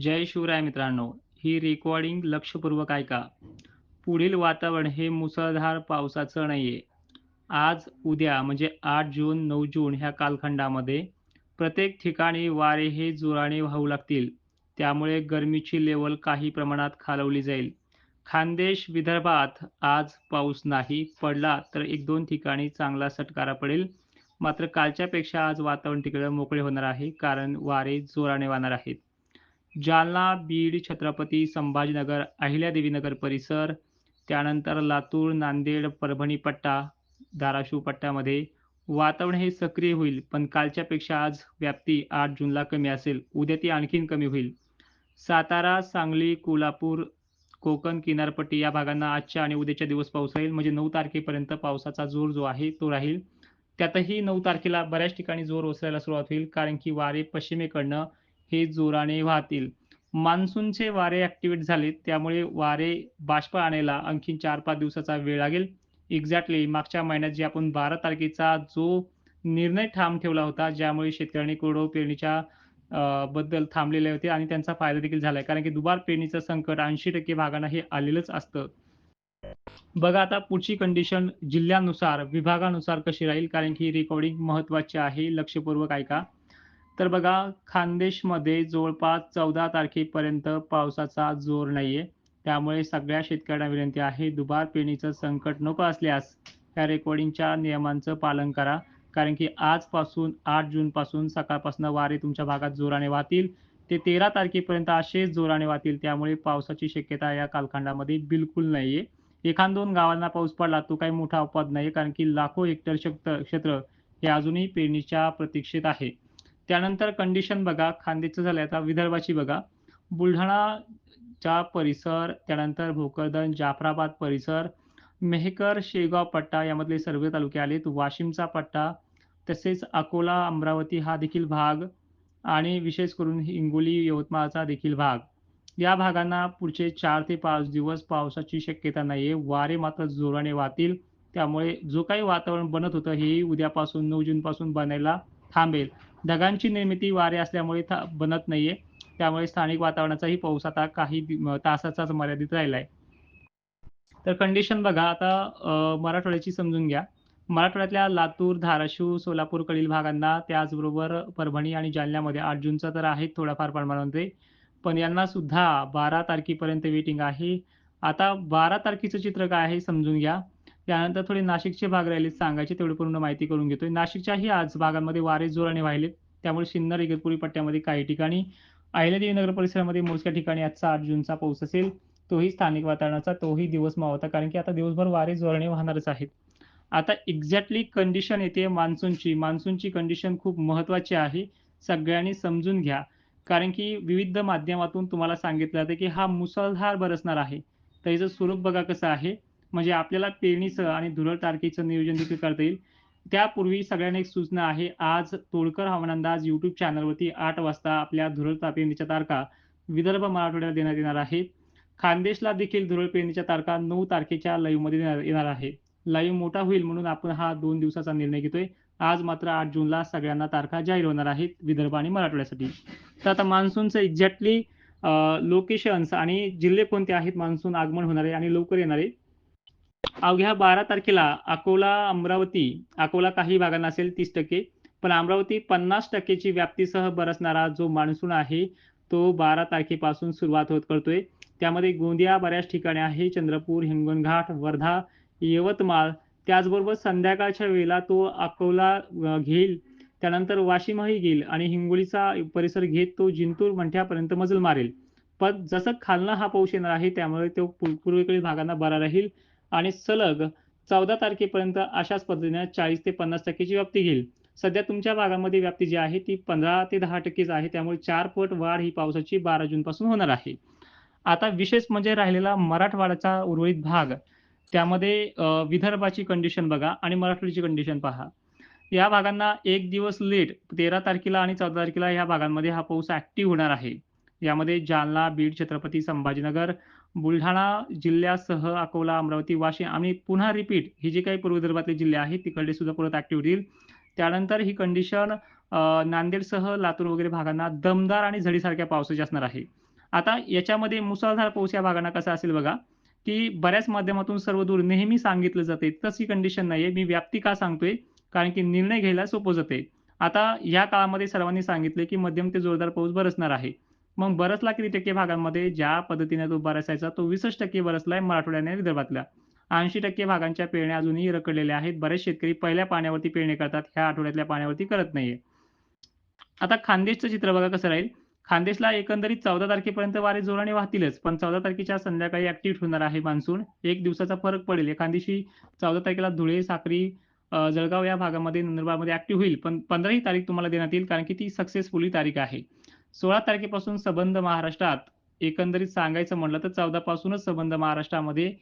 जय शिवराय मित्रांनो ही रेकॉर्डिंग लक्षपूर्वक ऐका. पुढील वातावरण हे मुसळधार पावसाचं नाहीये. आज उद्या म्हणजे आठ जून नऊ जून ह्या कालखंडामध्ये प्रत्येक ठिकाणी वारे हे जोराने वाहू लागतील. त्यामुळे गरमीची लेवल काही प्रमाणात खालवली जाईल. खानदेश विदर्भात आज पाऊस नाही पडला तर एक दोन ठिकाणी चांगला सटकारा पडेल. मात्र कालच्यापेक्षा आज वातावरण तिकडे मोकळे होणार आहे कारण वारे जोराने वाहणार आहेत. जालना बीड छत्रपती संभाजीनगर अहिल्यादेवीनगर परिसर त्यानंतर लातूर नांदेड परभणी पट्टा धाराशिव पट्ट्यामध्ये. वातावरण हे सक्रिय होईल पण कालच्यापेक्षा आज व्याप्ती आठ जूनला कमी असेल उद्या ती आणखीन कमी होईल. सातारा सांगली कोल्हापूर कोकण किनारपट्टी या भागांना आजच्या आणि उद्याच्या दिवस पाऊस राहील म्हणजे नऊ तारखेपर्यंत पावसाचा जोर जो आहे तो राहील. त्यातही नऊ तारखेला बऱ्याच ठिकाणी जोर ओसरायला सुरुवात होईल कारण की वारे पश्चिमेकडनं हे जोराने वाहतील. मान्सूनचे वारे ॲक्टिवेट झाले त्यामुळे वारे बाष्प आणायला आणखीन चार पाच दिवसाचा वेळ लागेल. एक्झॅक्टली मागच्या महिन्यात जे आपण बारा तारखेचा जो निर्णय ठाम ठेवला होता ज्यामुळे शेतकऱ्यांनी कोरडवाहू पेरणीच्या बद्दल थांबलेले होते आणि त्यांचा फायदा देखील झालाय. कारण की दुबार पेरणीचं संकट ऐंशी टक्के भागांना हे आलेलंच असतं. बघा आता पुढची कंडिशन जिल्ह्यानुसार विभागानुसार कशी राहील? कारण की रेकॉर्डिंग महत्वाची आहे. लक्षपूर्वक ऐका. तर बघा खानदेशमध्ये जवळपास चौदा तारखेपर्यंत पावसाचा जोर नाहीये. त्यामुळे सगळ्या शेतकऱ्यांना विनंती आहे दुबार पेरणीचं संकट नको असल्यास या रेकॉर्डिंगच्या नियमांचं पालन करा. कारण की आजपासून आठ जूनपासून सकाळपासून वारे तुमच्या भागात जोराने वाहतील. ते तेरा तारखेपर्यंत असेच जोराने वाहतील. त्यामुळे पावसाची शक्यता या कालखंडामध्ये बिलकुल नाहीये. एखाद दोन गावांना पाऊस पडला तो काही मोठा अपवाद नाही कारण की लाखो हेक्टर क्षेत्र हे अजूनही पेरणीच्या प्रतीक्षेत आहे. त्यानंतर कंडिशन बघा खांदेचं झालं आता विदर्भाची बघा. बुलढाणाचा परिसर त्यानंतर भोकरदन जाफराबाद परिसर मेहकर शेगाव पट्टा यामधले सर्व तालुके आलेत. वाशिमचा पट्टा तसेच अकोला अमरावती हा देखील भाग आणि विशेष करून हिंगोली यवतमाळचा देखील भाग. या भागांना पुढचे चार ते पाच दिवस पावसाची शक्यता नाही आहे वारे मात्र जोराने वाहतील. त्यामुळे जो काही वातावरण बनत होतं हे उद्यापासून नऊ जूनपासून बनायला थांबेल. ढगांची निर्मिती वारे असल्यामुळे बनत नाहीये. त्यामुळे स्थानिक वातावरणाचाही पाऊस आता काही तासाचाच मर्यादित राहिलाय. तर कंडिशन बघा आता मराठवाड्याची समजून घ्या. मराठवाड्यातल्या लातूर धाराशिव सोलापूरकडील भागांना त्याचबरोबर परभणी आणि जालन्यामध्ये आठ जूनचा तर आहे थोडाफार प्रमाणामध्ये. पण यांना सुद्धा बारा तारखेपर्यंत वेटिंग आहे. आता बारा तारखेचं चित्र काय आहे समजून घ्या. त्यानंतर थोडे नाशिकचे भाग राहिले सांगायचे तेवढी पूर्ण माहिती करून घेतोय. नाशिकच्याही आज भागांमध्ये वारे जोराने वाहिले त्यामुळे सिन्नर इगतपुरी पट्ट्यामध्ये काही ठिकाणी अहिल्यादेवी नगर परिसरामध्ये मोजक्या ठिकाणी आजचा आठ जूनचा पाऊस असेल तोही स्थानिक वातावरणाचा तोही दिवस मावता कारण की आता दिवसभर वारे जोराने वाहणारच आहेत. आता एक्झॅक्टली कंडिशन येते मान्सूनची मान्सूनची कंडिशन खूप महत्वाची आहे. सगळ्यांनी समजून घ्या. कारण की विविध माध्यमातून तुम्हाला सांगितलं जातं की हा मुसळधार बरसणार आहे. त्याचं स्वरूप बघा कसं आहे. म्हणजे आपल्याला पेरणीचं आणि धुरळ तारखेचं नियोजन देखील करता येईल. त्यापूर्वी सगळ्यांना एक सूचना आहे. आज तोडकर हवामान अंदाज युट्यूब चॅनलवरती आठ वाजता आपल्या धुरळ पेरणीच्या तारखा विदर्भ मराठवाड्याला देण्यात येणार आहेत खानदेशला देखील धुरळ पेरणीच्या तारखा नऊ तारखेच्या मध्ये येणार आहे. लाईव्ह मोठा होईल म्हणून आपण हा दोन दिवसाचा निर्णय घेतोय. आज मात्र आठ जूनला सगळ्यांना तारखा जाहीर होणार आहेत विदर्भ आणि मराठवाड्यासाठी. तर आता मान्सूनचं एक्झॅक्टली लोकेशन्स आणि जिल्हे कोणते आहेत? मान्सून आगमन होणार आहे आणि लवकर येणार आहे. अवघ्या बारा तारखेला अकोला अमरावती अकोला काही भागांना असेल तीस टक्के पण अमरावती पन्नास टक्केची व्याप्तीसह बरसणारा जो मान्सून आहे तो बारा तारखेपासून सुरुवात होत करतोय. त्यामध्ये गोंदिया बऱ्याच ठिकाणी आहे चंद्रपूर हिंगणघाट वर्धा यवतमाळ. त्याचबरोबर संध्याकाळच्या वेळेला तो अकोला घेईल त्यानंतर वाशिमही घेईल आणि हिंगोलीचा परिसर घेत तो जिंतूर मंठ्यापर्यंत मजल मारेल. पण जसं खालना हा पाऊस येणार आहे त्यामुळे तो पूर्वेकडील भागांना बरा राहील. आणि सलग चौदा तारखेपर्यंत अशाच पद्धतीने चाळीस ते पन्नास टक्केची व्याप्ती घेईल. सध्या तुमच्या भागामध्ये व्याप्ती जी आहे ती पंधरा ते दहा टक्केच आहे. त्यामुळे चार पट वाढ ही पावसाची बारा जून पासून होणार आहे. आता विशेष म्हणजे राहिलेला मराठवाड्याचा उर्वरित भाग त्यामध्ये विदर्भाची कंडिशन बघा आणि मराठवाड्याची कंडिशन पहा. या भागांना एक दिवस लेट तेरा तारखेला आणि चौदा तारखेला या भागांमध्ये हा पाऊस ऍक्टिव्ह होणार आहे. यामध्ये जालना बीड छत्रपती संभाजीनगर बुलढाणा जिल्ह्यासह अकोला अमरावती वाशिम आणि पुन्हा रिपीट ही जे काही पूर्व विदर्भातले जिल्हे आहेत तिकडे सुद्धा परत ऍक्टिव्ह होईल त्यानंतर ही कंडिशन नांदेडसह लातूर वगैरे भागांना दमदार आणि झडीसारख्या पावसाची असणार आहे आता याच्यामध्ये मुसळधार पाऊस या भागांना कसा असेल बघा, की बऱ्याच माध्यमातून सर्वदूर नेहमी सांगितलं जाते. तशी कंडिशन नाहीये. मी व्याप्ती का सांगतोय? कारण की निर्णय घ्यायला सोपं जाते. आता या काळामध्ये सर्वांनी सांगितले, की मध्यम ते जोरदार पाऊस बरसणार आहे. मग बरसला किती टक्के भागांमध्ये? ज्या पद्धतीने तो बरसायचा तो 20% बरसलाय मराठवाड्याने विदर्भातल्या. 80% भागांच्या पेरण्या अजूनही रखडलेल्या आहेत. बरेच शेतकरी पहिल्या पाण्यावरती पेरणी करतात. ह्या आठवड्यातल्या पाण्यावरती करत नाहीये. आता खानदेशचं चित्र बघा कसं राहील. खानदेशला एकंदरीत 14 तारखेपर्यंत वारे जोराने वाहतीलच. पण 14 तारखेच्या संध्याकाळी ऍक्टिव्ह होणार आहे मान्सून. एक दिवसाचा फरक पडेल. एखाद्याशी चौदा तारखेला धुळे, साक्री, जळगाव या भागामध्ये, नंदुरबारमध्ये ऍक्टिव्ह होईल. पण पंधराही तारीख तुम्हाला देण्यात येईल कारण की ती सक्सेसफुली तारीख आहे. 16 तारखेपासून संबंध महाराष्ट्रात एकंदरीत सांगायचं म्हटलं तर 14 पासूनच संबंध महाराष्ट्रामध्ये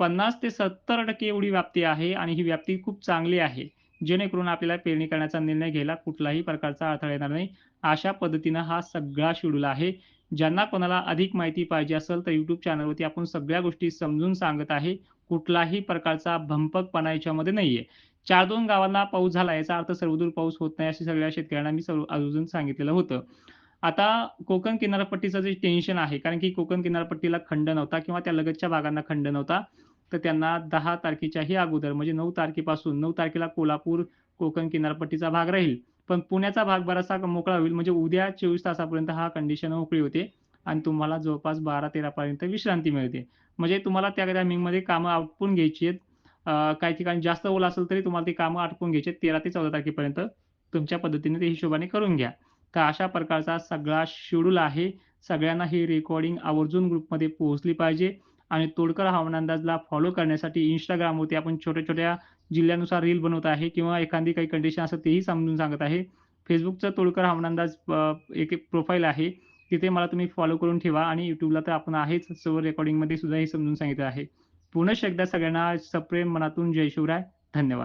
50 ते 70% एवढी व्याप्ती आहे आणि ही व्याप्ती खूप चांगली आहे. जेणेकरून आपल्याला पेरणी करण्याचा निर्णय घ्यायला कुठलाही प्रकारचा अडथळा येणार नाही. अशा पद्धतीनं हा सगळा शेड्यूल आहे. ज्यांना कोणाला अधिक माहिती पाहिजे असेल तर यूट्यूब चॅनलवरती आपण सगळ्या गोष्टी समजून सांगत आहे. कुठलाही प्रकारचा भंपकपणा याच्यामध्ये नाहीये. 4-2 गावांना पाऊस झाला याचा अर्थ सर्वदूर पाऊस होत नाही अशी सगळ्या शेतकऱ्यांना मी सर्व अजून सांगितलेलं होतं. आता कोकण किनारपट्टीचं जे टेन्शन आहे कारण की कोकण किनारपट्टीला खंड नव्हता किंवा त्या लगतच्या भागांना खंड नव्हता. तर त्यांना दहा तारखेच्याही अगोदर म्हणजे नऊ तारखेपासून नऊ तारखेला कोल्हापूर, कोकण किनारपट्टीचा भाग राहील. पण पुण्याचा भाग बराचसा मोकळा होईल. म्हणजे उद्या 24 तासापर्यंत हा कंडिशन मोकळी होते आणि तुम्हाला जवळपास 12-13 पर्यंत विश्रांती मिळते. म्हणजे तुम्हाला त्या टायमिंगमध्ये कामं आटपून घ्यायची आहेत. काही ठिकाणी जास्त ओला असेल तरी तुम्हाला ती कामं आटपून घ्यायची आहेत 13 ते 14 तारखेपर्यंत. तुमच्या पद्धतीने ते हिशोबाने करून घ्या. तर अशा प्रकारचा सगळा शेड्यूल आहे. सगळ्यांना ही रेकॉर्डिंग आवर्जून ग्रुपमध्ये पोहोचली पाहिजे आणि तोडकर हवामान अंदाजला फॉलो करण्यासाठी इंस्टाग्रामवरती आपण छोट्या-छोट्या जिल्ह्यानुसार रील बनवत आहे किंवा एखादी काही कंडिशन असेल तेही समजून सांगत आहे. फेसबुकचं तोडकर हवामान अंदाज एक एक आहे. तिथे मला तुम्ही फॉलो करून ठेवा आणि यूट्यूबला तर आपण आहेच. सर्व रेकॉर्डिंगमध्ये सुद्धा हे समजून सांगितलं आहे. पुनश्च एकदा सगळ्यांना सप्रेम मनातून जय शिवराय. धन्यवाद.